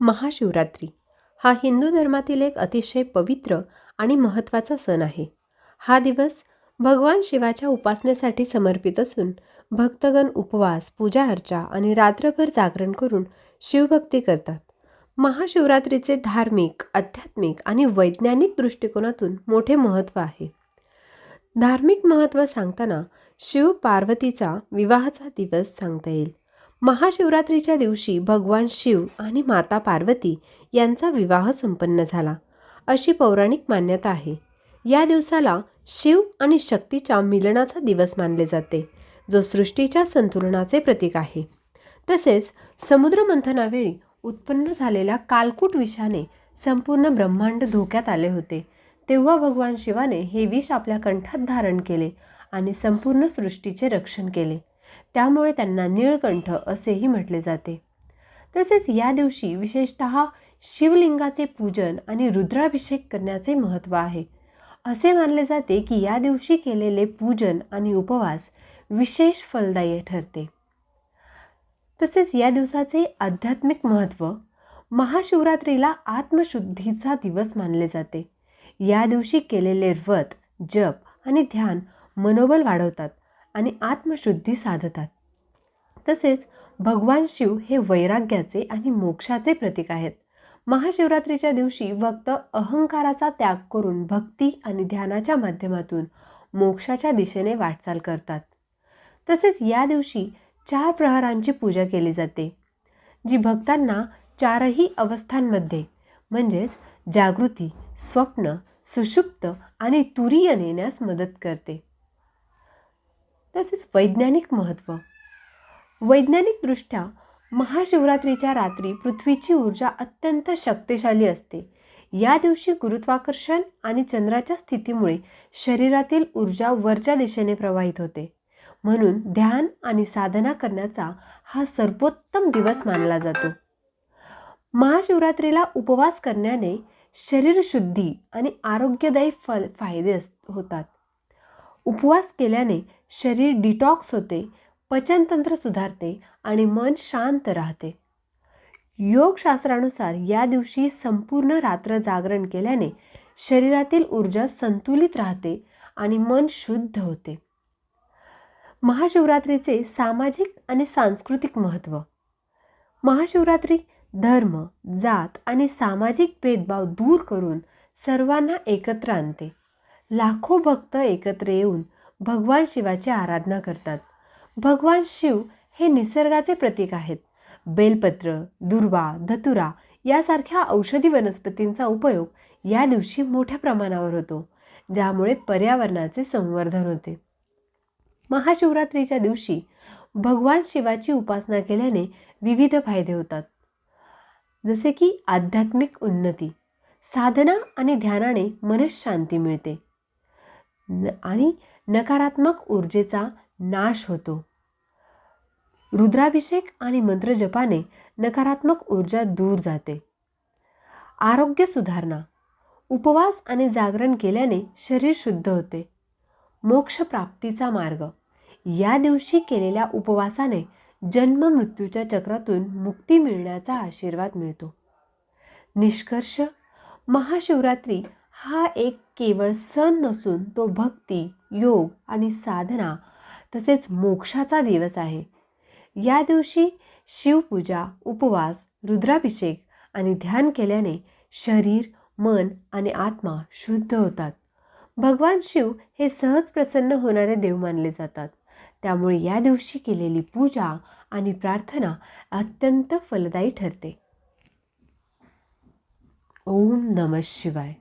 महाशिवरात्री. हा हिंदू धर्मातील एक अतिशय पवित्र आणि महत्त्वाचा सण आहे. हा दिवस भगवान शिवाच्या उपासनेसाठी समर्पित असून भक्तगण उपवास पूजा अर्चा आणि रात्रभर जागरण करून शिवभक्ती करतात. महाशिवरात्रीचे धार्मिक आध्यात्मिक आणि वैज्ञानिक दृष्टिकोनातून मोठे महत्त्व आहे. धार्मिक महत्त्व सांगताना शिव पार्वतीचा विवाहाचा दिवस सांगता येईल. महाशिवरात्रीच्या दिवशी भगवान शिव आणि माता पार्वती यांचा विवाह संपन्न झाला. अशी पौराणिक मान्यता आहे. या दिवसाला शिव आणि शक्तीच्या मिलनाचा दिवस मानले जाते जो सृष्टीच्या संतुलनाचे प्रतीक आहे. तसेच समुद्रमंथनावेळी उत्पन्न झालेल्या कालकूट विषाने संपूर्ण ब्रह्मांड धोक्यात आले होते. तेव्हा भगवान शिवाने हे विष आपल्या कंठात धारण केले आणि संपूर्ण सृष्टीचे रक्षण केले. त्यामुळे त्यांना निळकंठ असेही म्हटले जाते. तसेच या दिवशी विशेषत शिवलिंगाचे पूजन आणि रुद्राभिषेक करण्याचे महत्त्व आहे. असे मानले जाते की या दिवशी केलेले पूजन आणि उपवास विशेष फलदायी ठरते. तसेच या दिवसाचे आध्यात्मिक महत्त्व महाशिवरात्रीला आत्मशुद्धीचा दिवस मानले जाते. या दिवशी केलेले व्रत जप आणि ध्यान मनोबल वाढवतात. आणि आत्मशुद्धी साधतात. तसेच भगवान शिव हे वैराग्याचे आणि मोक्षाचे प्रतीक आहेत. महाशिवरात्रीच्या दिवशी भक्त अहंकाराचा त्याग करून भक्ती आणि ध्यानाच्या माध्यमातून मोक्षाच्या दिशेने वाटचाल करतात. तसेच या दिवशी चार प्रहरांची पूजा केली जाते जी भक्तांना चारही अवस्थांमध्ये म्हणजेच जागृती स्वप्न सुषुप्त आणि तुरीय नेण्यास मदत करते. तसेच वैज्ञानिक महत्त्व वैज्ञानिकदृष्ट्या महाशिवरात्रीच्या रात्री पृथ्वीची ऊर्जा अत्यंत शक्तिशाली असते. या दिवशी गुरुत्वाकर्षण आणि चंद्राच्या स्थितीमुळे शरीरातील ऊर्जा वरच्या दिशेने प्रवाहित होते. म्हणून ध्यान आणि साधना करण्याचा हा सर्वोत्तम दिवस मानला जातो. महाशिवरात्रीला उपवास करण्याने शरीरशुद्धी आणि आरोग्यदायी फल फायदे अस होतात. उपवास केल्याने शरीर डिटॉक्स होते पचनतंत्र सुधारते आणि मन शांत राहते. योगशास्त्रानुसार या दिवशी संपूर्ण रात्र जागरण केल्याने शरीरातील ऊर्जा संतुलित राहते आणि मन शुद्ध होते. महाशिवरात्रीचे सामाजिक आणि सांस्कृतिक महत्त्व. महाशिवरात्री धर्म जात आणि सामाजिक भेदभाव दूर करून सर्वांना एकत्र आणते. लाखो भक्त एकत्र येऊन भगवान शिवाची आराधना करतात. भगवान शिव हे निसर्गाचे प्रतीक आहेत. बेलपत्र दुर्वा धतुरा यासारख्या औषधी वनस्पतींचा उपयोग या दिवशी मोठ्या प्रमाणावर होतो ज्यामुळे पर्यावरणाचे संवर्धन होते. महाशिवरात्रीच्या दिवशी भगवान शिवाची उपासना केल्याने विविध फायदे होतात. जसे की आध्यात्मिक उन्नती साधना आणि ध्यानाने मनशांती मिळते. न आणि नकारात्मक ऊर्जेचा नाश होतो. रुद्राभिषेक आणि मंत्रजपाने नकारात्मक ऊर्जा दूर जाते. आरोग्य सुधारणा. उपवास आणि जागरण केल्याने शरीर शुद्ध होते. मोक्षप्राप्तीचा मार्ग. या दिवशी केलेल्या उपवासाने जन्म मृत्यूच्या चक्रातून मुक्ती मिळण्याचा आशीर्वाद मिळतो. निष्कर्ष. महाशिवरात्री हा एक केवळ सण नसून तो भक्ती योग आणि साधना तसेच मोक्षाचा दिवस आहे. या दिवशी शिवपूजा उपवास रुद्राभिषेक आणि ध्यान केल्याने शरीर मन आणि आत्मा शुद्ध होतात. भगवान शिव हे सहज प्रसन्न होणारे देव मानले जातात. त्यामुळे या दिवशी केलेली पूजा आणि प्रार्थना अत्यंत फलदायी ठरते. ओम नम शिवाय.